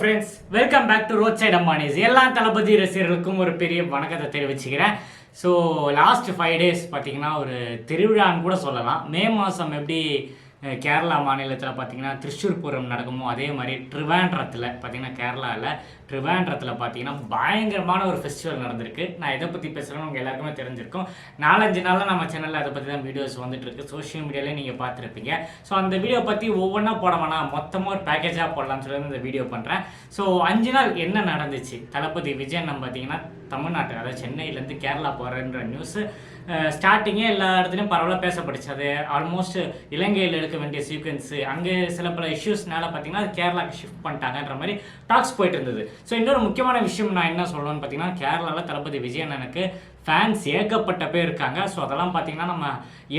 Friends welcome back to road side அம்மானிஸ் எல்லா தளபதி ரசிகர்களுக்கும் ஒரு பெரிய வணக்கத்தை தெரிவிச்சுக்கிறேன். ஸோ லாஸ்ட் ஃபைவ் டேஸ் பார்த்தீங்கன்னா ஒரு திருவிழான்னு கூட சொல்லலாம். மே மாதம் எப்படி கேரளா மாநிலத்தில் பார்த்தீங்கன்னா திருச்சூர் பூரம் நடக்குமோ அதே மாதிரி ட்ரிவாண்ட்ரத்தில் பார்த்தீங்கன்னா கேரளாவில் ட்ரிவாண்ட்ரத்தில் பார்த்தீங்கன்னா பயங்கரமான ஒரு ஃபெஸ்டிவல் நடந்திருக்கு. நான் எதை பற்றி பேசுகிறேன்னு உங்கள் எல்லாருக்குமே தெரிஞ்சிருக்கும். நாலஞ்சு நாளில் நம்ம சேனலில் அதை பற்றி தான் வீடியோஸ் வந்துட்டுருக்கு. சோஷியல் மீடியாலே நீங்கள் பார்த்துருப்பீங்க. ஸோ அந்த வீடியோ பற்றி ஒவ்வொன்றா போட வேணாம். மொத்தமாக ஒரு பேக்கேஜாக போடலாம்னு சொல்லி இந்த வீடியோ பண்ணுறேன் ஸோ அஞ்சு நாள் என்ன நடந்துச்சு? தளபதி விஜயன் நம்ம பார்த்தீங்கன்னா தமிழ்நாட்டு அதாவது சென்னையிலேருந்து கேரளா போகிறன்ற நியூஸு ஸ்டார்டிங்கே எல்லா இடத்துலையும் பரவலாக பேசப்படுச்சு அது ஆல்மோஸ்ட் இலங்கையில் எடுக்க வேண்டிய சீக்வன்ஸு அங்கே சில பல இஷ்யூஸ்னால பார்த்தீங்கன்னா அது கேரளாக்கு ஷிஃப்ட் பண்ணிட்டாங்கன்ற மாதிரி டாக்ஸ் போயிட்டு இருந்தது. ஸோ இன்னொரு முக்கியமான விஷயம் நான் என்ன சொல்லணும்னு பார்த்தீங்கன்னா கேரளாவில் தளபதி விஜயன் எனக்கு ஃபேன்ஸ் ஏகப்பட்ட பேர் இருக்காங்க. ஸோ அதெல்லாம் பார்த்தீங்கன்னா நம்ம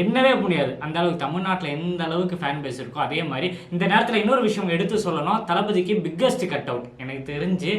என்னவே முடியாது. அந்த அளவுக்கு தமிழ்நாட்டில் எந்த அளவுக்கு ஃபேன் பேஸ் இருக்கோ அதே மாதிரி இந்த நேரத்தில் இன்னொரு விஷயம் எடுத்து சொல்லணும். தளபதிக்கு பிக்கஸ்ட் கட் அவுட் எனக்கு தெரிஞ்சு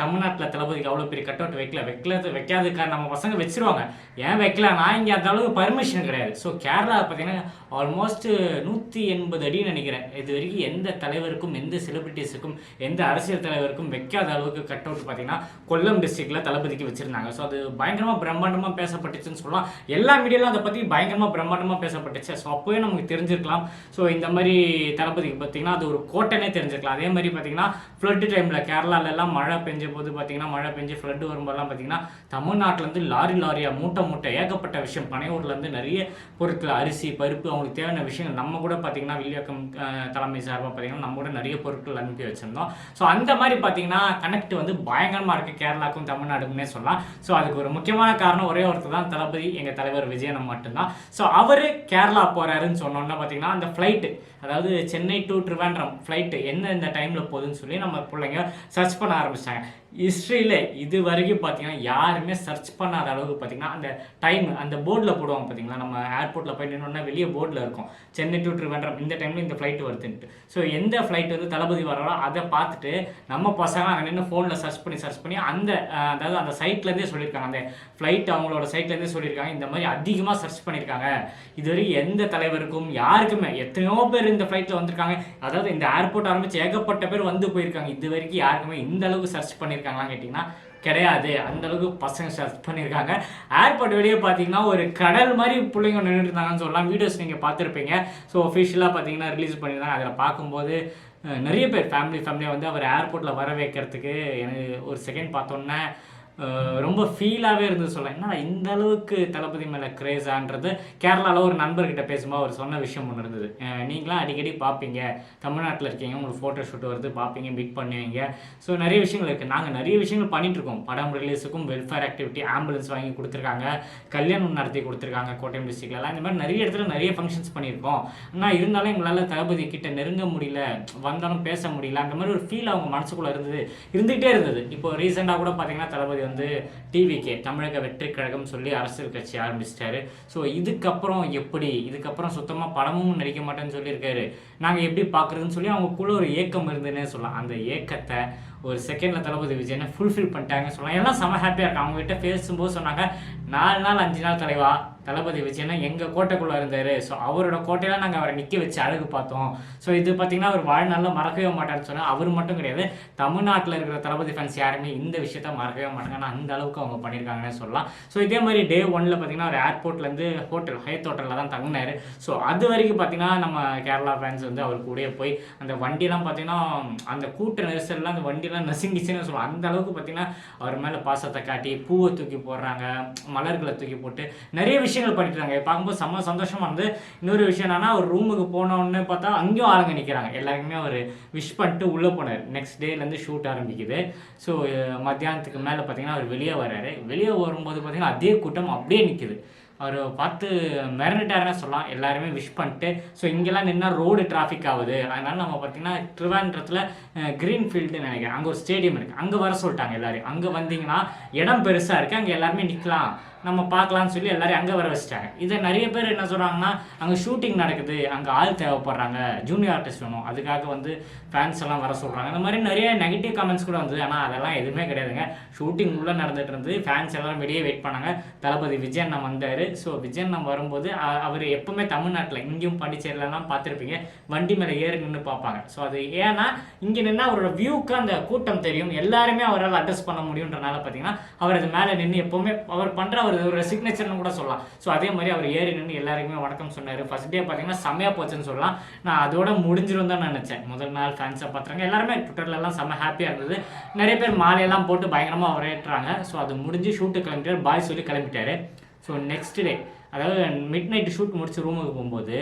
தமிழ்நாட்டில் தளபதிக்கு அவ்வளோ பெரிய கட் அவுட் வைக்கல. வைக்கல வைக்காததுக்காக நம்ம பசங்க வச்சிருவாங்க. ஏன் வைக்கல? நான் இங்கே அந்த அளவுக்கு பர்மிஷன் கிடையாது. ஸோ கேரளா பார்த்தீங்கன்னா ஆல்மோஸ்ட் நூற்றி எண்பது அடின்னு நினைக்கிறேன். இது வரைக்கும் எந்த தலைவருக்கும் எந்த செலிபிரிட்டிஸுக்கும் எந்த அரசியல் தலைவருக்கும் வைக்காத அளவுக்கு கட் அவுட் பார்த்தீங்கன்னா கொல்லம் டிஸ்ட்ரிக்டில் தளபதிக்கு வச்சுருந்தாங்க. ஸோ அது பயங்கரமாக பிரம்மாண்டமாக பேசப்பட்டுச்சுன்னு சொல்லலாம். எல்லா மீடியாலும் அதை பற்றி பயங்கரமாக பிரம்மாண்டமாக பேசப்பட்டுச்சு. ஸோ அப்போவே நமக்கு தெரிஞ்சிருக்கலாம். ஸோ இந்த மாதிரி தளபதிக்கு பார்த்தீங்கன்னா அது ஒரு கோட்டைனே தெரிஞ்சிருக்கலாம். அதே மாதிரி பார்த்தீங்கன்னா ஃப்ளட்டு டைமில் கேரளாலெல்லாம் மழை பெஞ்ச போது பார்த்தீங்கன்னா மழை பெஞ்சு ஃப்ளட்டு வரும்போதெல்லாம் பார்த்தீங்கன்னா தமிழ்நாட்டிலேருந்து லாரி லாரியாக மூட்டை மூட்டை ஏகப்பட்ட விஷயம். பனையூர்லேருந்து நிறைய பொருட்கள் அரிசி பருப்பு அவங்களுக்கு தேவையான விஷயங்கள் நம்ம கூட பார்த்தீங்கன்னா வில்லியக்கம் தலைமை சார்பாக பார்த்தீங்கன்னா நம்ம கூட நிறைய பொருட்கள் அனுப்பி வச்சிருந்தோம். ஸோ அந்த மாதிரி பார்த்தீங்கன்னா கனெக்ட் வந்து பயங்கரமாக இருக்குது கேரளாக்கும் தமிழ்நாடுக்குமே சொல்லலாம். ஸோ அதுக்கு ஒரு முக்கியமான காரணம் ஒரே ஒருத்தர் தான். தளபதி எங்கள் தலைவர் விஜயனம் மட்டும்தான். ஸோ அவர் கேரளா போகிறாருன்னு சொன்னோன்னா பார்த்தீங்கன்னா அந்த ஃப்ளைட்டு அதாவது சென்னை டு ட்ரிவாண்ட்ரம் ஃப்ளைட்டு என்ன இந்த டைமில் போகுதுன்னு சொல்லி நம்ம பிள்ளைங்க சர்ச் பண்ண ஆரம்பிச்சிட்டாங்க. ஹிஸ்ட்ரியில் இது வரைக்கும் பார்த்தீங்கன்னா யாருமே சர்ச் பண்ணாத அளவுக்கு பார்த்தீங்கன்னா அந்த டைம் அந்த போர்டில் போடுவாங்க பார்த்தீங்களா நம்ம ஏர்போர்ட்டில் போய் நின்னோன்னா வெளியே போர்டில் இருக்கும். சென்னை டு ட்ரிவாண்ட்ரம் இந்த டைமில் இந்த ஃப்ளைட் வருதுன்ட்டு. ஸோ எந்த ஃப்ளைட் வந்து தளபதி வராரோ அதை பார்த்துட்டு நம்ம பசங்க அங்கே நின்று ஃபோனில் சர்ச் பண்ணி சர்ச் பண்ணி அந்த அதாவது அந்த சைட்லேருந்தே சொல்லியிருக்காங்க. அந்த ஃப்ளைட் அவங்களோட சைட்லேருந்தே சொல்லியிருக்காங்க. இந்த மாதிரி அதிகமாக சர்ச் பண்ணியிருக்காங்க. இதுவரைக்கும் எந்த தலைவருக்கும் யாருக்குமே எத்தனையோ பேர் இந்த ஃப்ளைட்டில் வந்திருக்காங்க. அதாவது இந்த ஏர்போர்ட் ஆரம்பிச்சு ஏகப்பட்ட பேர் வந்து போயிருக்காங்க. இது வரைக்கும் யாருக்குமே இந்த அளவுக்கு சர்ச் பண்ணியிருக்காங்களான்னு கேட்டிங்கன்னா கிடையாது. அந்த அளவுக்கு பசங்க சர்ச் பண்ணியிருக்காங்க ஏர்போர்ட் வெளியே பார்த்தீங்கன்னா ஒரு கடல் மாதிரி பிள்ளைங்க நின்றுட்டு இருந்தாங்கன்னு சொல்லலாம். வீடியோஸ் நீங்கள் பார்த்துருப்பீங்க. ஸோ ஒஃபிஷியலாக பார்த்தீங்கன்னா ரிலீஸ் பண்ணியிருந்தாங்க. அதில் பார்க்கும்போது நிறைய பேர் ஃபேமிலி ஃபேமிலியாக வந்து அவர் ஏர்போர்ட்டில் வர வைக்கிறதுக்கு எனக்கு ஒரு செகண்ட் பார்த்தோன்னே ரொம்ப ஃபீலாகவே இருந்து சொல்லலாம் என்னடா இந்த அளவுக்கு தளபதி மேலே கிரேஸான்றது கேரளாவில் ஒரு நண்பர்கிட்ட பேசும்போது அவர் சொன்ன விஷயம் ஒன்று இருந்தது. நீங்களாம் அடிக்கடி பார்ப்பீங்க தமிழ்நாட்டில் இருக்கீங்க. உங்களுக்கு ஃபோட்டோ ஷூட் வருது பார்ப்பீங்க மீட் பண்ணுவீங்க. ஸோ நிறைய விஷயங்கள் இருக்குது நாங்கள் நிறைய விஷயங்கள் பண்ணிட்டு இருக்கோம். படம் ரிலீஸுக்கும் வெல்ஃபேர் ஆக்டிவிட்டி ஆம்புலன்ஸ் வாங்கி கொடுத்துருக்காங்க. கல்யாணம் நடத்தி கொடுத்துருக்காங்க கோட்டயம் டிஸ்ட்ரிக்ட்லலாம் இந்த மாதிரி நிறைய இடத்துல நிறைய ஃபங்க்ஷன்ஸ் பண்ணியிருக்கோம். ஆனால் இருந்தாலும் எங்களால் தளபதி கிட்ட நெருங்க முடியல. வந்தாலும் பேச முடியல. அந்த மாதிரி ஒரு ஃபீல் அவங்க மனசுக்குள்ளே இருந்தது இருந்துகிட்டே இருந்தது. இப்போ ரீசெண்டாக கூட பார்த்தீங்கன்னா தளபதி வந்து டிவிகே தமிழக வெற்றி கழகம் சொல்லி அரசியல் கட்சி ஆரம்பிச்சிட்டாரு. ஸோ இதுக்கப்புறம் எப்படி? இதுக்கப்புறம் சுத்தமாக படமும் நடிக்க மாட்டேன்னு சொல்லியிருக்காரு. நாங்கள் எப்படி பார்க்குறதுன்னு சொல்லி அவங்களுக்குள்ள ஒரு ஏக்கம் இருந்துன்னே சொல்லலாம். அந்த ஏக்கத்தை ஒரு செகண்டில் தளபதி விஜயனை ஃபுல்ஃபில் பண்ணிட்டாங்கன்னு சொல்லலாம். எல்லாம் செம ஹாப்பியாக இருக்காங்க. அவங்ககிட்ட பேசும்போது சொன்னாங்க நாலு நாள் அஞ்சு நாள் தலைவா தளபதி விஜயனா எங்கள் கோட்டைக்குள்ளே இருந்தார். ஸோ அவரோட கோட்டையெல்லாம் நாங்கள் அவரை நிற்க வச்சு அழகு பார்த்தோம். ஸோ இது பார்த்தீங்கன்னா அவர் வாழ்நாளில் மறக்கவே மாட்டார்னு சொன்னால் அவர் மட்டும் கிடையாது. தமிழ்நாட்டில் இருக்கிற தளபதி ஃபேன்ஸ் யாருமே இந்த விஷயத்த மறக்கவே மாட்டாங்க. ஆனால் அந்த அளவுக்கு அவங்க பண்ணியிருக்காங்கன்னு சொல்லலாம். ஸோ இதே மாதிரி டே ஒன்ல பார்த்தீங்கன்னா ஒரு ஏர்போர்ட்லேருந்து ஹோட்டல் ஹயத் ஹோட்டலில் தான் தங்கினார். ஸோ அது வரைக்கும் பார்த்தீங்கன்னா நம்ம கேரளா ஃபேன்ஸ் வந்து அவர் கூடயே போய் அந்த வண்டிலாம் பார்த்தீங்கன்னா அந்த கூட்ட நெரிசல்லாம் அந்த வண்டிலாம் நசுங்கிச்சுன்னு சொல்லுவோம் அந்த அளவுக்கு பார்த்தீங்கன்னா அவர் மேலே பாசத்தை காட்டி பூவை தூக்கி போடுறாங்க மலர்களை தூக்கி போட்டு நிறைய விஷயம் விஷயங்கள் பண்ணிட்டு இருக்காங்க பார்க்கும்போது செம்ம சந்தோஷமா இருந்து இன்னொரு விஷயம் என்னன்னா ஒரு ரூமுக்கு போனோன்னு பார்த்தா அங்கேயும் ஆளுங்க நிற்கிறாங்க எல்லாருக்குமே அவர் விஷ் பண்ணிட்டு உள்ளே போனார். நெக்ஸ்ட் டேலேருந்து ஷூட் ஆரம்பிக்குது. ஸோ மத்தியானத்துக்கு மேலே பார்த்தீங்கன்னா அவர் வெளியே வர்றாரு. வெளியே வரும்போது பார்த்தீங்கன்னா அதே கூட்டம் அப்படியே நிற்குது அவர் பார்த்து மிரண்டுட்டாருன்னு சொல்லலாம். எல்லாருமே விஷ் பண்ணிட்டு ஸோ இங்கெல்லாம் நின்னா ரோடு டிராஃபிக் ஆகுது. அதனால நம்ம பார்த்திங்கன்னா ட்ரிவாண்ட்ரத்தில் க்ரீன் ஃபீல்டுன்னு நினைக்கிறேன். அங்கே ஒரு ஸ்டேடியம் இருக்குது அங்கே வர சொல்லிட்டாங்க எல்லோரும் அங்கே வந்தீங்கன்னா இடம் பெருசாக இருக்குது அங்கே எல்லாருமே நிற்கலாம் நம்ம பார்க்கலாம்னு சொல்லி எல்லாரையும் அங்கே வர வச்சுட்டாங்க. இதை நிறைய பேர் என்ன சொல்கிறாங்கன்னா அங்கே ஷூட்டிங் நடக்குது அங்கே ஆள் தேவைப்படுறாங்க ஜூனியர் ஆர்டிஸ்ட் வேணும் அதுக்காக வந்து ஃபேன்ஸ் எல்லாம் வர சொல்கிறாங்க இந்த மாதிரி நிறைய நெகட்டிவ் கமெண்ட்ஸ் கூட வந்தது. ஆனால் அதெல்லாம் எதுவுமே கிடையாதுங்க. ஷூட்டிங் உள்ளே நடந்துட்டு இருந்து ஃபேன்ஸ் எல்லாரும் வெளியே வெயிட் பண்ணாங்க. தளபதி விஜய் நம்ம வந்தார். ஸோ விஜய் நம்ம வரும்போது அவர் எப்பவுமே தமிழ்நாட்டில் இங்கேயும் பாண்டிச்சேரியிலலாம் பார்த்துருப்பீங்க. வண்டி மேலே ஏறி நின்று பார்ப்பாங்க. ஸோ அது ஏன்னா இங்கே நின்று அவரோட வியூக்கு அந்த கூட்டம் தெரியும். எல்லாருமே அவரால் அட்ரஸ் பண்ண முடியுன்றனால பார்த்தீங்கன்னா அவர் அது மேலே நின்று எப்பவுமே அவர் பண்ணுற ஒரு ஒரு சிக்னேச்சர்னு கூட சொல்லலாம். ஸோ அதே மாதிரி அவர் ஏறி நின்று எல்லாருக்குமே வணக்கம் சொன்னார். ஃபர்ஸ்ட் டே பார்த்தீங்கன்னா செம்மையாக போச்சுன்னு சொல்லலாம். நான் அதோட முடிஞ்சிரும் தான் நினச்சேன். முதல் நாள் ஃபேன்ஸை பார்த்துறாங்க எல்லாருமே ட்விட்டர்லலாம் செம்ம ஹாப்பியாக இருந்தது. நிறைய பேர் மாலையெல்லாம் போட்டு பயங்கரமாக வரவேற்றாங்க ஸோ அது முடிஞ்சு ஷூட்டு கிளம்பிட்டார். பாய் சொல்லி கிளம்பிட்டாரு. ஸோ நெக்ஸ்ட் டே அதாவது மிட் நைட் ஷூட் முடிச்சு ரூமுக்கு போகும்போது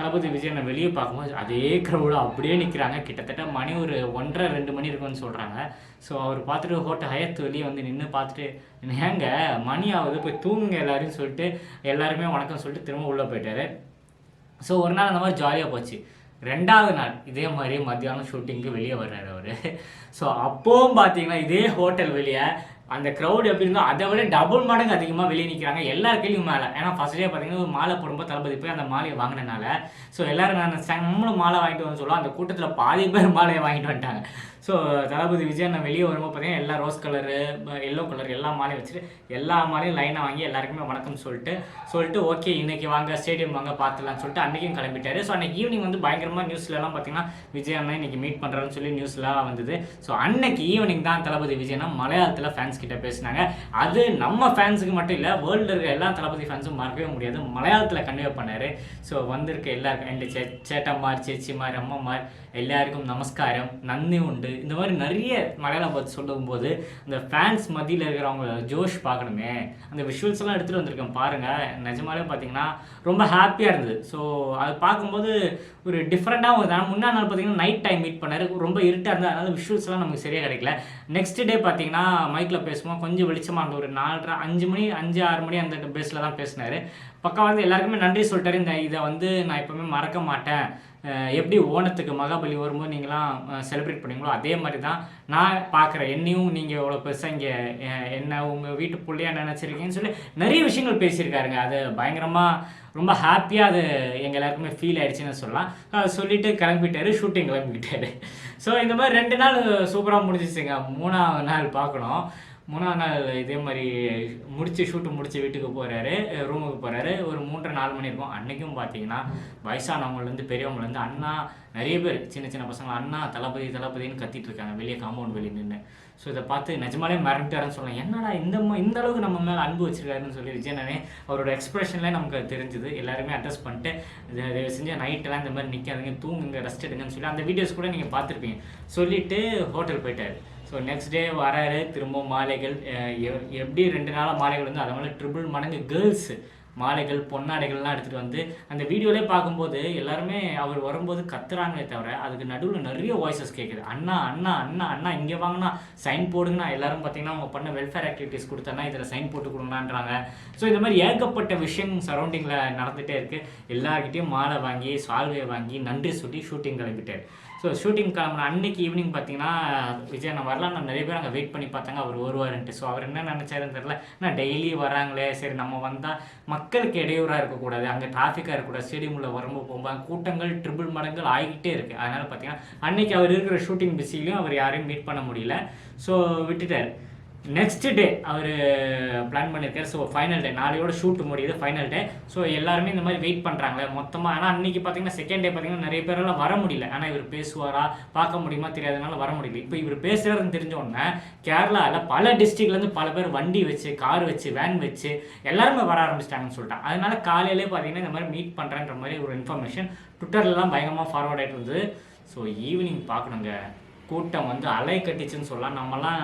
தளபதி விஜய் நான் வெளியே பார்க்கும்போது அதே க்ரௌடு அப்படியே நிற்கிறாங்க கிட்டத்தட்ட மணி ஒரு ஒன்றரை ரெண்டு மணி இருக்கும்னு சொல்கிறாங்க ஸோ அவர் பார்த்துட்டு ஹோட்டல் ஹயத் வெளியே வந்து நின்று பார்த்துட்டு ஏங்க மணி ஆகுது போய் தூங்குங்க எல்லாரையும் சொல்லிட்டு எல்லாருமே வணக்கம் சொல்லிட்டு திரும்ப உள்ளே போயிட்டாரு. ஸோ ஒரு நாள் அந்த மாதிரி ஜாலியாக போச்சு. ரெண்டாவது நாள் இதே மாதிரி மத்தியானம் ஷூட்டிங்க்கு வெளியே வர்றாரு அவர். ஸோ அப்போவும் பார்த்தீங்கன்னா இதே ஹோட்டல் வெளியே அந்த க்ரௌட் எப்படி இருந்தோ அதை விட டபுள் மடங்கு அதிகமாக வெளியே நிற்கிறாங்க எல்லார் கையிலும் மேலே. ஏன்னா ஃபர்ஸ்ட் டே பார்த்தீங்கன்னா ஒரு மாலை போடும்போது தளபதி போய் அந்த மாலையை வாங்கினனால ஸோ எல்லாரும் நான் நம்மளும் மாலை வாங்கிட்டு வந்து சொல்லுவோம். அந்த கூட்டத்தில் பாதி பேர் மாலையை வாங்கிட்டு வந்துட்டாங்க. ஸோ தளபதி விஜய் நான் வெளியே வரும்போது பார்த்தீங்கன்னா எல்லா ரோஸ் கலரு எல்லோ கலர் எல்லா மாலையும் வச்சுட்டு எல்லா மாலையும் லைனாக வாங்கி எல்லாருக்குமே வணக்கம் சொல்லிட்டு சொல்லிட்டு ஓகே இன்றைக்கி வாங்க ஸ்டேடியம் வாங்க பார்த்துலாம்னு சொல்லிட்டு அன்றைக்கும் கிளம்பிட்டாரு. ஸோ அன்றைக்கி ஈவினிங் வந்து பயங்கரமாக நியூஸ்லலாம் பார்த்தீங்கன்னா விஜய் அண்ணன் இன்னைக்கு மீட் பண்ணுறாருன்னு சொல்லி நியூஸ்லாம் வந்தது. ஸோ அன்னைக்கு ஈவினிங் தான் தளபதி விஜய்னா மலையாளத்தில் ஃபேன்ஸ் கிட்ட பேசினாங்க. அது நம்ம ஃபேன்ஸுக்கு மட்டும் இல்லை வேர்ல்டு இருக்க எல்லா தளபதி ஃபேன்ஸும் மறக்கவே முடியாது. மலையாளத்தில் கன்வே பண்ணார். ஸோ வந்திருக்க எல்லாருக்கும் எங்கள் சே சேட்டம்மார் சேச்சிமார் அம்மம்மார் எல்லாருக்கும் நமஸ்காரம் நன்றி உண்டு. இந்த மாதிரி நிறைய மலையாளம் பார்த்து சொல்லும்போது அந்த ஃபேன்ஸ் மத்தியில் இருக்கிறவங்க ஜோஷ் பார்க்கணுமே. அந்த விஷுவல்ஸ் எல்லாம் எடுத்துகிட்டு வந்திருக்கேன் பாருங்கள் நிஜமாலே பார்த்தீங்கன்னா ரொம்ப ஹாப்பியாக இருந்தது. ஸோ அது பார்க்கும்போது ஒரு டிஃப்ரெண்ட்டாக ஒரு ஆனால் முன்னாள் நாள் பார்த்தீங்கன்னா நைட் டைம் மீட் பண்ணார். ரொம்ப இருட்டாக இருந்தது. அதனால் விஷுவல்ஸ்லாம் நமக்கு சரியாக கிடைக்கல. நெக்ஸ்ட் டே பார்த்தீங்கன்னா மைக்கில் பேசும்போது கொஞ்சம் வெளிச்சமாக இருந்தது. ஒரு நாலரை அஞ்சு மணி அஞ்சு ஆறு மணி அந்த பேஸில் தான் பேசினார். பக்கம் வந்து எல்லாருக்குமே நன்றி சொல்லிட்டாரு. இந்த இதை வந்து நான் எப்போவுமே மறக்க மாட்டேன். எப்படி ஓணத்துக்கு மகாபலி வரும்போது நீங்களாம் செலிப்ரேட் பண்ணுவீங்களோ அதே மாதிரி தான் நான் பார்க்குறேன். என்னையும் நீங்கள் இவ்வளோ பெருசாக இங்கே என்ன உங்கள் வீட்டு பிள்ளையாக நினச்சிருக்கீங்கன்னு சொல்லி நிறைய விஷயங்கள் பேசியிருக்காருங்க. அது பயங்கரமாக ரொம்ப ஹாப்பியாக அது எங்கள் எல்லாருக்குமே ஃபீல் ஆகிடுச்சுன்னு சொல்லலாம். சொல்லிவிட்டு சொல்லிட்டு கிளம்பிட்டாரு ஷூட்டிங் கிளம்பிக்கிட்டாரு ஸோ இந்த மாதிரி ரெண்டு நாள் சூப்பராக முடிஞ்சிச்சுங்க. மூணாவது நாள் பார்க்கணும். மூணாவது நாள் இதே மாதிரி முடிச்சு ஷூட்டு முடிச்சு வீட்டுக்கு போகிறாரு ரூமுக்கு போகிறாரு ஒரு மூன்றரை நாலு மணி இருக்கும். அன்றைக்கும் பார்த்தீங்கன்னா வயசானவங்கலேருந்து பெரியவங்கலேருந்து அண்ணா நிறைய பேர் சின்ன சின்ன பசங்க அண்ணா தளபதி தளபதின்னு கத்திட்டு இருக்காங்க வெளியே காம்பவுண்ட் வெளியே நின்று ஸோ இதை பார்த்து நிஜமாலே மறந்துட்டாருன்னு சொல்லலாம். என்னடா இந்த இந்த அளவுக்கு நம்ம மேலே அன்பு வச்சிருக்காருன்னு சொல்லி விஜயனே அவரோட எக்ஸ்பிரஷன்லேயே நமக்கு தெரிஞ்சுது. எல்லாருமே அட்ரஸ் பண்ணிட்டு இது தயவு செஞ்சு நைட்டெல்லாம் இந்த மாதிரி நிற்காதுங்க தூங்குங்க ரெஸ்ட் எடுங்கன்னு சொல்லி அந்த வீடியோஸ் கூட நீங்கள் பார்த்துருப்பீங்க. சொல்லிட்டு ஹோட்டல் போயிட்டாரு. ஸோ நெக்ஸ்ட் டே வராரு திரும்ப மாலைகள் எ- எப்படி ரெண்டு நாளாக மாலைகள் வந்து அதை மாதிரி ட்ரிபிள் மடங்கு கேர்ள்ஸ் மாலைகள் பொன்னாடைகள்லாம் எடுத்துகிட்டு வந்து அந்த வீடியோலே பார்க்கும்போது எல்லாருமே அவர் வரும்போது கத்துறாங்களே தவிர அதுக்கு நடுவில் நிறைய வாய்ஸஸ் கேட்குது அண்ணா அண்ணா அண்ணா அண்ணா இங்கே வாங்கினா சைன் போடுங்கண்ணா. எல்லாரும் பார்த்தீங்கன்னா அவங்க பண்ண வெல்ஃபேர் ஆக்டிவிட்டிஸ் கொடுத்தனா இதில் சைன் போட்டு கொடுங்களான்றாங்க ஸோ இந்த மாதிரி ஏகப்பட்ட விஷயம் சரௌண்டிங்கில் நடந்துகிட்டே இருக்குது எல்லார்கிட்டயும் மாலை வாங்கி சால்வையை வாங்கி நன்றி சொல்லி ஷூட்டிங் கிளம்பிட்டார். ஸோ ஷூட்டிங் கிளம்புன அன்னைக்கு ஈவினிங் பார்த்தீங்கன்னா விஜய் நான் வரலாம் நான் நிறைய பேர் அங்கே வெயிட் பண்ணி பார்த்தாங்க. அவர் வருவாருன்ட்டு. ஸோ அவர் என்ன நினச்சாருன்னு தெரில நான் டெய்லி வராங்களே. சரி நம்ம வந்தால் மக்களுக்கு இடையூறாக இருக்கக்கூடாது. அங்கே டிராஃபிக்காக இருக்கக்கூடாது. ஸ்டேடியம் உள்ள வரும்போது போகும்போது கூட்டங்கள் ட்ரிபிள் மடங்கள் ஆகிக்கிட்டே இருக்குது அதனால் பார்த்தீங்கன்னா அன்னைக்கு அவர் இருக்கிற ஷூட்டிங் பிஸிலையும் அவர் யாரையும் மீட் பண்ண முடியல. ஸோ விட்டுட்டார். நெக்ஸ்ட் டே அவர் பிளான் பண்ணியிருக்காரு ஸோ ஃபைனல் டே நாளையோட ஷூட் முடியுது ஃபைனல் டே ஸோ எல்லாருமே இந்த மாதிரி வெயிட் பண்ணுறாங்களே மொத்தமாக ஆனால் அன்னைக்கு பார்த்தீங்கன்னா செகண்ட் டே பார்த்தீங்கன்னா நிறைய பேரெல்லாம் வர முடியல. ஆனால் இவர் பேசுவாரா பார்க்க முடியுமா தெரியாதனால வர முடியல. இப்போ இவர் பேசுகிறதுன்னு தெரிஞ்சோடனே கேரளாவில் பல டிஸ்ட்ரிக்ட்லேருந்து பல பேர் வண்டி வச்சு கார் வச்சு வேன் வச்சு எல்லாருமே வர ஆரம்பிச்சிட்டாங்கன்னு சொல்லிட்டாங்க. அதனால காலையிலே பார்த்தீங்கன்னா இந்த மாதிரி மீட் பண்ணுறேன்ற மாதிரி ஒரு இன்ஃபர்மேஷன் ட்விட்டர்லாம் பயங்கரமாக ஃபார்வர்ட் ஆகிட்டு இருந்தது. ஸோ ஈவினிங் பார்க்கணுங்க கூட்டம் வந்து அலை கட்டிச்சுன்னு சொல்லலாம். நம்மலாம்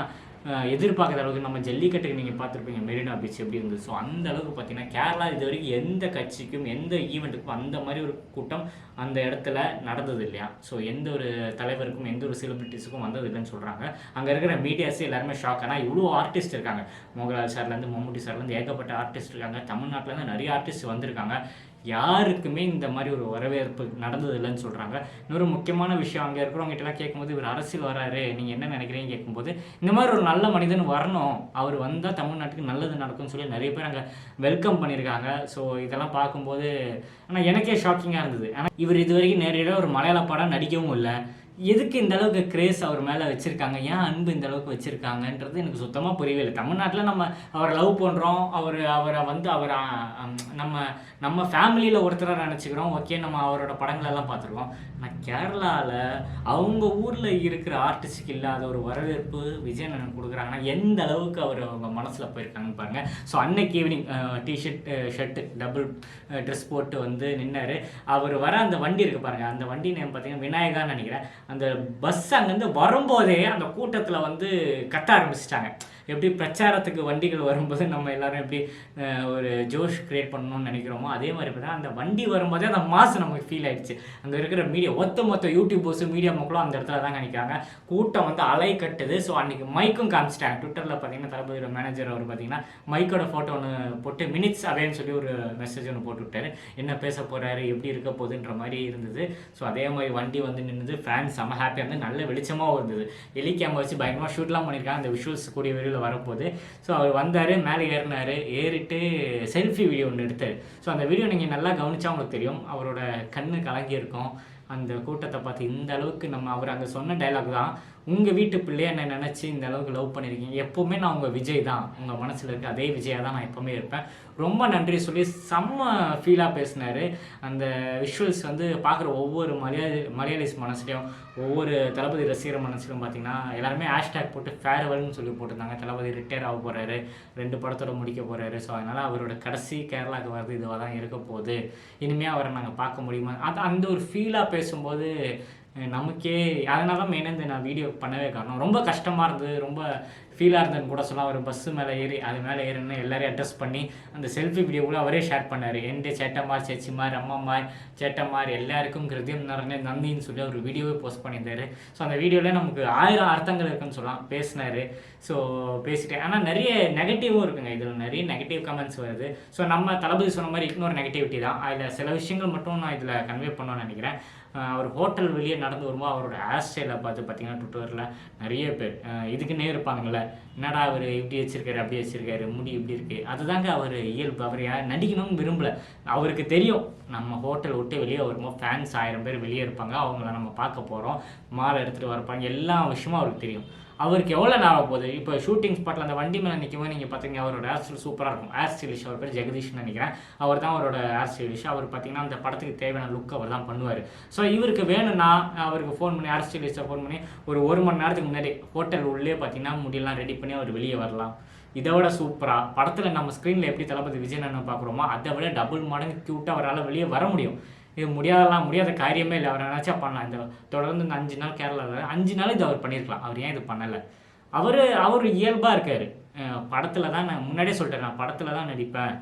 எதிர்பார்க்காத அளவுக்கு நம்ம ஜல்லிக்கட்டுக்கு நீங்கள் பார்த்துருப்பீங்க. மெரினா பீச் எப்படி இருந்தது? ஸோ அந்த அளவுக்கு பார்த்தீங்கன்னா கேரளா இது வரைக்கும் எந்த கட்சிக்கும் எந்த ஈவெண்ட்டுக்கும் அந்த மாதிரி ஒரு கூட்டம் அந்த இடத்துல நடந்தது இல்லையா? ஸோ எந்த ஒரு தலைவருக்கும் எந்த ஒரு செலிபிரிட்டிஸுக்கும் வந்தது இல்லைன்னு சொல்கிறாங்க அங்கே இருக்கிற மீடியாஸே எல்லாருமே ஷாக் ஆனால் இவ்வளோ ஆர்டிஸ்ட் இருக்காங்க. மோகன்லால் சார்லேருந்து மம்முட்டி சார்லேருந்து ஏகப்பட்ட ஆர்டிஸ்ட் இருக்காங்க. தமிழ்நாட்டிலேருந்து நிறைய ஆர்டிஸ்ட் வந்திருக்காங்க. யாருக்குமே இந்த மாதிரி ஒரு வரவேற்பு நடந்தது இல்லைன்னு சொல்கிறாங்க இன்னொரு முக்கியமான விஷயம் அங்கே இருக்கிறவங்ககிட்டலாம் கேட்கும்போது இவர் அரசியல் வராரு. நீங்கள் என்ன நினைக்கிறீங்க கேட்கும்போது இந்த மாதிரி ஒரு நல்ல மனிதன் வரணும். அவர் வந்தால் தமிழ்நாட்டுக்கு நல்லது நடக்கும்னு சொல்லி நிறைய பேர் அங்கே வெல்கம் பண்ணியிருக்காங்க. ஸோ இதெல்லாம் பார்க்கும்போது ஆனால் எனக்கே ஷாக்கிங்காக இருந்தது. ஆனால் இவர் இது வரைக்கும் நேரடியாக ஒரு மலையாள படம் நடிக்கவும் இல்லை. எதுக்கு இந்த அளவுக்கு கிரேஸ் அவர் மேலே வச்சுருக்காங்க? ஏன் அன்பு இந்த அளவுக்கு வச்சுருக்காங்கன்றது எனக்கு சுத்தமாக புரியவே இல்லை. தமிழ்நாட்டில் நம்ம அவரை லவ் பண்ணுறோம் அவர் அவரை வந்து அவர் நம்ம நம்ம ஃபேமிலியில் ஒருத்தராக நினச்சிக்கிறோம். ஓகே நம்ம அவரோட படங்களெல்லாம் பார்த்துருக்கோம். ஆனால் கேரளாவில் அவங்க ஊரில் இருக்கிற ஆர்டிஸ்டுக்கு இல்லாத ஒரு வரவேற்பு விஜயன் எனக்கு கொடுக்குறாங்கன்னா எந்த அளவுக்கு அவர் அவங்க மனசில் போயிருக்காங்கன்னு பாருங்கள் ஸோ அன்னைக்கு evening t-shirt shirt double dress போட்டு வந்து நின்னார். அவர் வர அந்த வண்டி இருக்குது பாருங்கள் அந்த வண்டி நேம் பார்த்தீங்கன்னா விநாயகான்னு நினைக்கிறேன். அந்த பஸ் அங்கேருந்து வரும்போதே அந்த கூட்டத்தில் வந்து கத்த ஆரம்பிச்சிட்டாங்க. எப்படி பிரச்சாரத்துக்கு வண்டிகள் வரும்போது நம்ம எல்லாரும் எப்படி ஒரு ஜோஷ் கிரியேட் பண்ணணும்னு நினைக்கிறோமோ அதே மாதிரி பார்த்தா அந்த வண்டி வரும்போதே அந்த மாசு நமக்கு ஃபீல் ஆயிடுச்சு. அங்கே இருக்கிற மீடியா ஒத்த மொத்த யூடியூபர்ஸ் மீடியா மக்களும் அந்த இடத்துல தான் நினைக்கிறாங்க. கூட்டம் வந்து அலை கட்டுது. ஸோ அன்னைக்கு மைக்கும் காமிச்சிட்டாங்க. ட்விட்டரில் பார்த்தீங்கன்னா தளபதியோட மேனேஜர் அவர் பார்த்தீங்கன்னா மைக்கோட ஃபோட்டோ ஒன்று போட்டு மினிட்ஸ் அவேன்னு சொல்லி ஒரு மெசேஜ் ஒன்று போட்டு விட்டாரு. என்ன பேச போகிறாரு எப்படி இருக்க போகுதுன்ற மாதிரி இருந்தது. ஸோ அதே மாதிரி வண்டி வந்து நின்றுது ஃபேன் செம ஹாப்பியாக இருந்து நல்ல வெளிச்சமாகவும் இருந்தது. எலி கேமரா வச்சு பயங்கரமாக ஷூட்லாம் பண்ணியிருக்காங்க அந்த விஷுவல்ஸ் கூடிய விரைவில் வரப்போகுது. ஸோ அவர் வந்தார் மேலே ஏறினார் ஏறிட்டு செல்ஃபி வீடியோ ஒன்று எடுத்தார். ஸோ அந்த வீடியோ நீங்கள் நல்லா கவனிச்சா உங்களுக்கு தெரியும். அவரோட கண்ணு கலங்கி இருக்கும் அந்த கூட்டத்தை பார்த்து இந்த அளவுக்கு நம்ம அவர் அங்கே சொன்ன டைலாக் தான். உங்கள் வீட்டு பிள்ளைய என்னை நினச்சி இந்த அளவுக்கு லவ் பண்ணியிருக்கீங்க எப்போவுமே நான் உங்கள் விஜய் தான். உங்கள் மனசில் இருக்க அதே விஜயாக தான் நான் எப்போவுமே இருப்பேன். ரொம்ப நன்றி சொல்லி செம்ம ஃபீலாக பேசினார். அந்த விஷுவல்ஸ் வந்து பார்க்குற ஒவ்வொரு மலையாளி மலையாளிஸ் மனசுலையும் ஒவ்வொரு தளபதி ரசிகர் மனசுலையும் பார்த்தீங்கன்னா எல்லாருமே ஹேஷ்டேக் போட்டு ஃபேர்வெல்னு சொல்லி போட்டிருந்தாங்க. தளபதி ரிட்டையர் ஆக போகிறாரு ரெண்டு படத்தோட முடிக்க போகிறாரு ஸோ அதனால் அவரோட கடைசி கேரளாவுக்கு வர்றது இதுவாக தான் இருக்க போகுது. இனிமேல் அவரை நாங்கள் பார்க்க முடியுமா? அது அந்த ஒரு ஃபீலாக பேசும்போது நமக்கே அதனால தான் மெயினாக இந்த நான் வீடியோ பண்ணவே காரணம். ரொம்ப கஷ்டமாக இருந்தது. ரொம்ப ஃபீலாக இருந்ததுன்னு கூட சொல்லலாம் ஒரு பஸ்ஸு மேலே ஏறி அது மேலே ஏறின்னு எல்லாரையும் அட்ரஸ் பண்ணி அந்த செல்ஃபி வீடியோ கூட அவரே ஷேர் பண்ணார். எந்த சேட்டம்மார் சேச்சிமார் அம்மாமார் சேட்டம்மார் எல்லாருக்கும் கிருத்தியம் நிறைய நந்தின்னு சொல்லி ஒரு வீடியோவே போஸ்ட் பண்ணியிருந்தார். ஸோ அந்த வீடியோவில் நமக்கு ஆயிரம் அர்த்தங்கள் இருக்குன்னு சொல்லலாம். பேசினார். ஸோ பேசிட்டேன். ஆனால் நிறைய நெகட்டிவும் இருக்குங்க. இதில் நிறைய நெகட்டிவ் கமெண்ட்ஸ் வருது. ஸோ நம்ம தளபதி சொன்ன மாதிரி இன்னொரு நெகட்டிவிட்டி தான். அதில் சில விஷயங்கள் மட்டும் நான் இதில் கன்வே பண்ணணும்னு நினைக்கிறேன். அவர் ஹோட்டல் வெளியே நடந்து வரும்போது அவரோட ஹேர் ஸ்டைலை பார்த்து பார்த்தீங்கன்னா ட்விட்டரில் நிறைய பேர் இதுக்குன்னே இருப்பாங்கல்ல. என்னடா அவர் இப்படி வச்சிருக்காரு அப்படி வச்சிருக்காரு முடி இப்படி இருக்கு. அதுதாங்க அவர் இயல்பு. அவர் யார் நடிக்கணும்னு விரும்பல. அவருக்கு தெரியும். நம்ம ஹோட்டல் விட்டு வெளியே வருமோ ஃபேன்ஸ் ஆயிரம் பேர் வெளியே இருப்பாங்க. அவங்கள நம்ம பார்க்க போகிறோம் மாலை எடுத்துகிட்டு வரப்பாங்க. எல்லா விஷயமும் அவருக்கு தெரியும். அவருக்கு எவ்வளோ நேரம் போகுது இப்போ ஷூட்டிங் ஸ்பாட்டில் அந்த வண்டி மேலே நிற்கும்போது நீங்கள் பார்த்தீங்கன்னா அவரோட ஹேர் ஸ்டைல் சூப்பராக இருக்கும். ஹேர் ஸ்டைலிஷ் அவர் பேர் ஜெகதீஷ்னு நினைக்கிறேன். அவர் தான் அவரோட ஹேர் ஸ்டைலிஷ் அவர் பார்த்தீங்கன்னா அந்த படத்துக்கு தேவையான லுக் அவர் தான் பண்ணுவார். ஸோ இவருக்கு வேணும்னா அவருக்கு ஃபோன் பண்ணி ஹேர் ஸ்டைலிஸ்ட்டை ஃபோன் பண்ணி ஒரு ஒரு மணி நேரத்துக்கு முன்னாடி ஹோட்டல் உள்ளே பார்த்தீங்கன்னா முடியெல்லாம் ரெடி பண்ணி அவர் வெளியே வரலாம். இதை விட சூப்பராக படத்தில் நம்ம ஸ்க்ரீனில் எப்படி தளபதி விஜய் அண்ணன் பார்க்குறோமோ அதை விட டபுள் மடங்கு க்யூட்டாக அவரால் வெளியே வர முடியும். இது முடியாதலாம் முடியாத காரியமே இல்லை. அவர் நினச்சா பண்ணலாம். இந்த தொடர்ந்து இந்த அஞ்சு நாள் கேரளாவில் அஞ்சு நாள் இது அவர் பண்ணியிருக்கலாம். அவர் ஏன் இது பண்ணலை? அவர் அவர் இயல்பாக இருக்கார். படத்தில் தான் நான் முன்னாடியே சொல்லிட்டேன். நான் படத்தில் தான் நடிப்பேன்.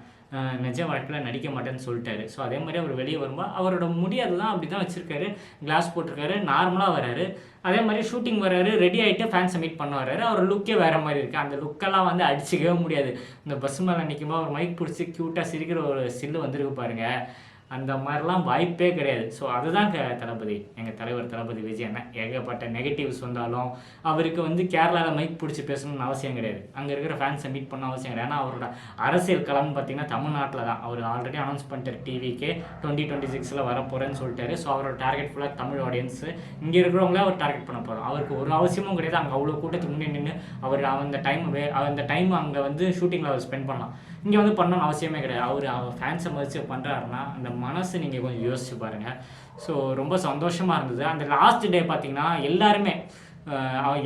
நிஜ வாழ்க்கையில் நடிக்க மாட்டேன்னு சொல்லிட்டாரு. ஸோ அதே மாதிரி அவர் வெளியே வரும்போது அவரோட முடியாது தான் அப்படி தான் வச்சுருக்காரு. கிளாஸ் போட்டிருக்காரு. நார்மலாக வராரு. அதே மாதிரி ஷூட்டிங் வராரு. ரெடி ஆகிட்டு ஃபேன்ஸை மீட் பண்ண வராரு. அவர் லுக்கே வேறு மாதிரி இருக்குது அந்த லுக்கெல்லாம் வந்து அடிச்சிக்கவே முடியாது. இந்த பஸ் மேலே நிற்கும்போது அவர் மைக் பிடிச்சி க்யூட்டாக சிரிக்கிற ஒரு சில்லு வந்திருக்கு பாருங்கள் அந்த மாதிரிலாம் வாய்ப்பே கிடையாது. ஸோ அதுதான் தளபதி. எங்கள் தலைவர் தளபதி விஜய் அண்ணன். ஏகப்பட்ட நெகட்டிவ்ஸ் வந்தாலும் அவருக்கு வந்து கேரளாவில் மைக் பிடிச்சி பேசணும்னு அவசியம் கிடையாது. அங்கே இருக்கிற ஃபேன்ஸை மீட் பண்ண அவசியம் கிடையாது. ஏன்னா அவரோட அரசியல் களம்னு பார்த்தீங்கன்னா தமிழ்நாட்டில் தான். அவர் ஆல்ரெடி அனௌன்ஸ் பண்ணிட்டார் டிவிக்கு டுவெண்ட்டி டுவெண்ட்டி சிக்ஸில் வரப்போகிறேன்னு சொல்லிட்டாரு. ஸோ அவரோட டார்கெட் ஃபுல்லாக தமிழ் ஆடியன்ஸு இங்கே இருக்கிறவங்கள அவர் டார்கெட் பண்ண போகிறோம் அவருக்கு ஒரு அவசியமும் கிடையாது. அங்கே அவ்வளோ கூட்டத்துக்கு முன்னே நின்று அவர் அந்த டைம் அந்த டைம் அங்கே வந்து ஷூட்டிங்கில் அவர் ஸ்பெண்ட் பண்ணலாம். இங்கே வந்து பண்ணணும்னு அவசியமே கிடையாது. அவர் அவர் ஃபேன்ஸை மதித்து பண்ணுறாருன்னா அந்த மனசு நீங்கள் கொஞ்சம் யோசிச்சு பாருங்கள் ஸோ ரொம்ப சந்தோஷமாக இருந்தது. அந்த லாஸ்ட் டே பார்த்தீங்கன்னா எல்லாருமே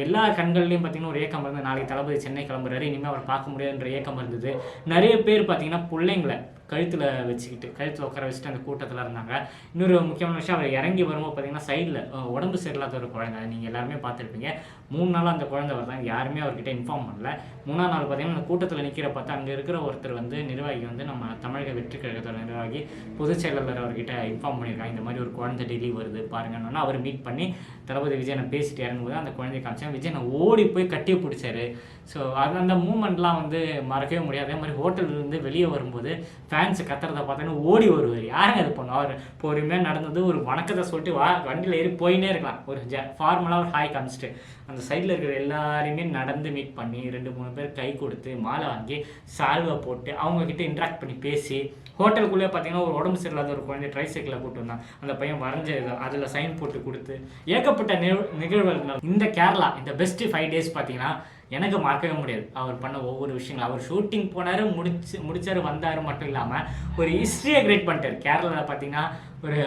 எல்லா கண்கள்லையும் பார்த்தீங்கன்னா ஒரு ஏக்கம் இருந்தது. நாளைக்கு தளபதி சென்னை கிளம்புறாரு. இனிமேல் அவர் பார்க்க முடியாதுன்ற ஏக்கம் இருந்தது. நிறைய பேர் பார்த்தீங்கன்னா பிள்ளைங்களை கழுத்தில் வச்சுக்கிட்டு கழுத்தில் உட்கார வச்சுட்டு அந்த கூட்டத்தில் இருந்தாங்க. இன்னொரு முக்கியமான விஷயம் அவர் இறங்கி வரும்போது பார்த்தீங்கன்னா சைடில் உடம்பு சரியில்லாத ஒரு குழந்தை. நீங்கள் எல்லாருமே பார்த்துருப்பீங்க. மூணு நாள் அந்த குழந்தை வருதாங்க யாருமே அவர்கிட்ட இன்ஃபார்ம் பண்ணல. மூணாம் நாள் பார்த்தீங்கன்னா அந்த கூட்டத்தில் நிற்கிற பார்த்தா அங்கே இருக்கிற ஒருத்தர் வந்து நிர்வாகி வந்து நம்ம தமிழக வெற்றி கழகத்தோட நிர்வாகி பொதுச் செயலாளர் அவர்கிட்ட இன்ஃபார்ம் பண்ணியிருக்காங்க. இந்த மாதிரி ஒரு குழந்தை டெய்லி வருது பாருங்கன்னு அவர் மீட் பண்ணி தளபதி விஜயனை பேசிட்டு இறங்கும்போது அந்த குழந்தைய காமிச்சாங்க. விஜயனை ஓடி போய் கட்டி பிடிச்சாரு. ஸோ அது அந்த மூமெண்ட்லாம் வந்து மறக்கவே முடியாது. அதே மாதிரி ஹோட்டல்லேருந்து வெளியே வரும்போது ஃபேன்ஸ் கத்துறத பார்த்தோன்னா ஓடி வருவார். யாருங்க இது பண்ணும் அவர் பொறுமையாக நடந்தது ஒரு வணக்கத்தை சொல்லிட்டு வா வண்டியில் ஏறி போயினே இருக்கலாம். ஒரு ஜ ஃபார்மலாக ஒரு ஹாய் காமிச்சிட்டு. அந்த சைடில் இருக்கிற எல்லாரையுமே நடந்து மீட் பண்ணி ரெண்டு மூணு பேர் கை கொடுத்து மாலை வாங்கி சால்வை போட்டு அவங்கக்கிட்ட இன்ட்ராக்ட் பண்ணி பேசி ஹோட்டலுக்குள்ளே பார்த்தீங்கன்னா ஒரு உடம்பு சரியில்லாத ஒரு குழந்தை ட்ரை சைக்கிளில் கூட்டு வந்தான். அந்த பையன் வரைஞ்ச அதில் சைன் போட்டு கொடுத்து ஏகப்பட்ட நிகழ் நிகழ்வுகள் இந்த கேரளா இந்த பெஸ்ட்டு ஃபைவ் டேஸ் பார்த்தீங்கன்னா எனக்கு மறக்கவே முடியாது. அவர் பண்ண ஒவ்வொரு விஷயங்களும். அவர் ஷூட்டிங் போனார் முடிச்சு முடிச்சார் வந்தார் மட்டும் இல்லாமல் ஒரு ஹிஸ்ட்ரியை கிரியேட் பண்ணிட்டார். கேரளாவில் பார்த்தீங்கன்னா ஒரு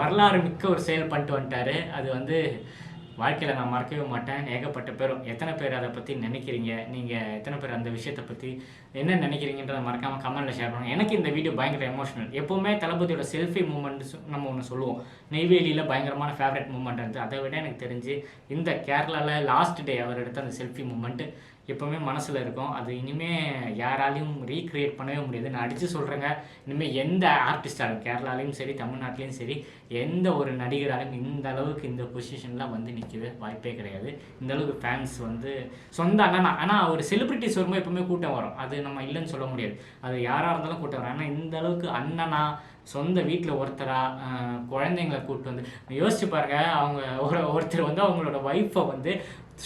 வரலாறு மிக்க ஒரு செயல் பண்ணிட்டு வந்துட்டார். அது வந்து வாழ்க்கையில் நான் மறக்கவே மாட்டேன். ஏகப்பட்ட பேரும் எத்தனை பேர் அதை பற்றி நினைக்கிறீங்க? நீங்கள் எத்தனை பேர் அந்த விஷயத்தை பற்றி என்ன நினைக்கிறீங்கன்றதை மறக்காமல் கமெண்ட்டில் ஷேர் பண்ணுங்கள் எனக்கு இந்த வீடியோ பயங்கர எமோஷனல் எப்போவுமே தளபதியோட செல்ஃபி மூமெண்ட்ஸ் நம்ம ஒன்று சொல்லுவோம். நெய்வேலியில் பயங்கரமான ஃபேவரட் மூமெண்ட் இருந்துச்சு. அதை விட எனக்கு தெரிஞ்சு இந்த கேரளாவில் லாஸ்ட் டே அவர் எடுத்த அந்த செல்ஃபி மூமெண்ட்டு எப்போவுமே மனசில் இருக்கும். அது இனிமேல் யாராலையும் ரீக்ரியேட் பண்ணவே முடியாது. நான் அடித்து சொல்கிறேங்க இனிமேல் எந்த ஆர்டிஸ்டாலும் கேரளாலையும் சரி தமிழ்நாட்டிலையும் சரி எந்த ஒரு நடிகராலும் இந்த அளவுக்கு இந்த பொசிஷன்லாம் வந்து நிற்கவே வாய்ப்பே கிடையாது. இந்த அளவுக்கு ஃபேன்ஸ் வந்து சொந்த அண்ணா ஆனால் ஒரு செலிப்ரிட்டிஸ் வரும்போது எப்போவுமே கூட்டம் வரும். அது நம்ம இல்லைன்னு சொல்ல முடியாது. அது யாராக இருந்தாலும் கூட்டம் வரும். ஆனால் இந்த அளவுக்கு அண்ணனா சொந்த வீட்டில் ஒருத்தராக குழந்தைங்களை கூப்பிட்டு வந்து யோசிச்சு பாருங்க அவங்க ஒரு ஒருத்தர் வந்து அவங்களோட ஒய்ஃபை வந்து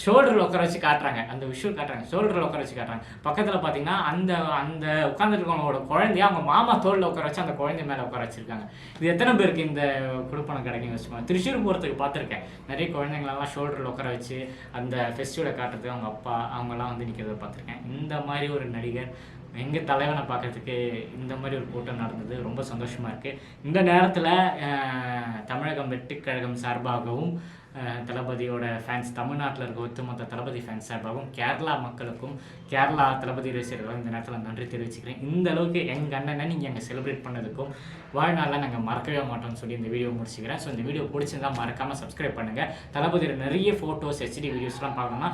ஷோல்டரில் உட்கார வச்சு காட்டுறாங்க. அந்த விஷுவல் காட்டுறாங்க. ஷோல்டரில் உட்கார வச்சு காட்டுறாங்க. பக்கத்தில் பார்த்தீங்கன்னா அந்த அந்த உட்காந்துருக்கவங்களோட குழந்தைய அவங்க மாமா தோளில் உட்கார வச்சு அந்த குழந்தை மேலே உட்கார வச்சுருக்காங்க. இது எத்தனை பேருக்கு இந்த குடுப்பணம் கிடைக்கும் வச்சுக்கோங்க திருச்சூர் போகிறதுக்கு பார்த்துருக்கேன் நிறைய குழந்தைங்களெல்லாம் ஷோல்டரில் உட்கார வச்சு அந்த ஃபெஸ்டிவலை காட்டுறது அவங்க அப்பா அவங்கெல்லாம் வந்து நிற்கிறத பார்த்துருக்கேன் இந்த மாதிரி ஒரு நடிகர் எங்கள் தலைவனை பார்க்கறதுக்கு இந்த மாதிரி ஒரு கூட்டம் நடந்தது. ரொம்ப சந்தோஷமாக இருக்குது இந்த நேரத்தில் தமிழகம் வெற்றிக் கழகம் சார்பாகவும் தளபதியோட ஃபேன்ஸ் தமிழ்நாட்டில் இருக்க ஒத்துமொத்த தளபதி ஃபேன்ஸ் சார்பாகவும் கேரளா மக்களுக்கும் கேரளா தளபதி ரசிகர்களும் இந்த நேரத்தில் நன்றி தெரிவிச்சுக்கிறேன். இந்த அளவுக்கு எங்கள் அண்ணனை நீங்கள் எங்கள் செலிப்ரேட் பண்ணதுக்கும் வாழ்நாளில் நாங்கள் மறக்கவே மாட்டோம்னு சொல்லி இந்த வீடியோ முடிச்சுக்கிறேன். ஸோ இந்த வீடியோ பிடிச்சிருந்தா மறக்காமல் சப்ஸ்கிரைப் பண்ணுங்கள் தளபதியோட நிறைய ஃபோட்டோஸ் ஹெச்டி வீடியோஸ்லாம் பார்க்கணும்னா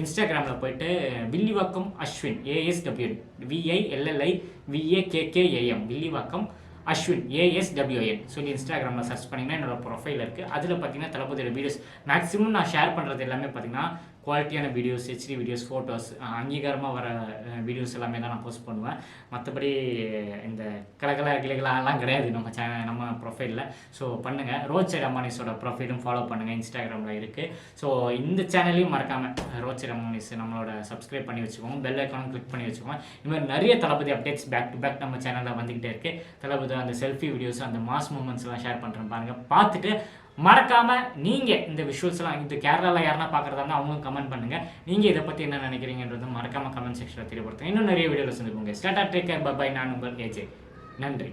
இன்ஸ்டாகிராமில் போயிட்டு Villivakkam Ashwin A S W V I L L I V A K K A M Villivakkam Ashwin A S W N சொல்லி இன்ஸ்டாகிராமில் சர்ச் பண்ணிங்கன்னா என்னோட ப்ரொஃபைல் இருக்குது அதில் பார்த்தீங்கன்னா தளபதியோட வீடியோஸ் மேக்ஸிமம் நான் ஷேர் பண்ணுறது எல்லாமே பார்த்தீங்கன்னா குவாலிட்டியான வீடியோஸ் ஹெச்டி வீடியோஸ் ஃபோட்டோஸ் அங்கீகாரமாக வர வீடியோஸ் எல்லாமே தான் நான் போஸ்ட் பண்ணுவேன். மற்றபடி இந்த கலகல கிளைகளாலாம் கிடையாது. நம்ம சேனல் நம்ம ப்ரொஃபைலில் ஸோ பண்ணுங்கள் ரோட் சைட் அம்மானிஸோட ப்ரொஃபைலும் ஃபாலோ பண்ணுங்கள் இன்ஸ்டாகிராமில் இருக்குது ஸோ இந்த சேனலையும் மறக்காமல் ரோட் சைட் அம்மானிஸ் நம்மளோட சப்ஸ்கிரைப் பண்ணி வச்சுக்கோங்க. பெல் ஐக்கானும் கிளிக் பண்ணி வச்சுக்கோங்க. இதுமாதிரி மாதிரி நிறைய Thalapathy updates back to back நம்ம சேனலில் வந்துக்கிட்டே இருக்குது தளபதி அந்த செல்ஃபி வீடியோஸ் அந்த மாஸ் மூமெண்ட்ஸ்லாம் ஷேர் பண்ணுறேன் பாருங்கள் பார்த்துட்டு மறக்காம நீங்க இந்த விஷுவல்ஸ்லாம் இந்த கேரளாவில் யாருன்னா பார்க்கறதா இருந்தால் அவங்களும் கமெண்ட் பண்ணுங்க. நீங்க இதை பத்தி என்ன நினைக்கிறீங்கன்றது மறக்காம கமெண்ட் செக்ஷன்ல தெரியப்படுத்துங்க. இன்னும் நிறைய வீடியோல சந்திப்போங்க ஸ்டார்ட் டேக் கேர் பை நான் உங்கள் ஏஜே நன்றி.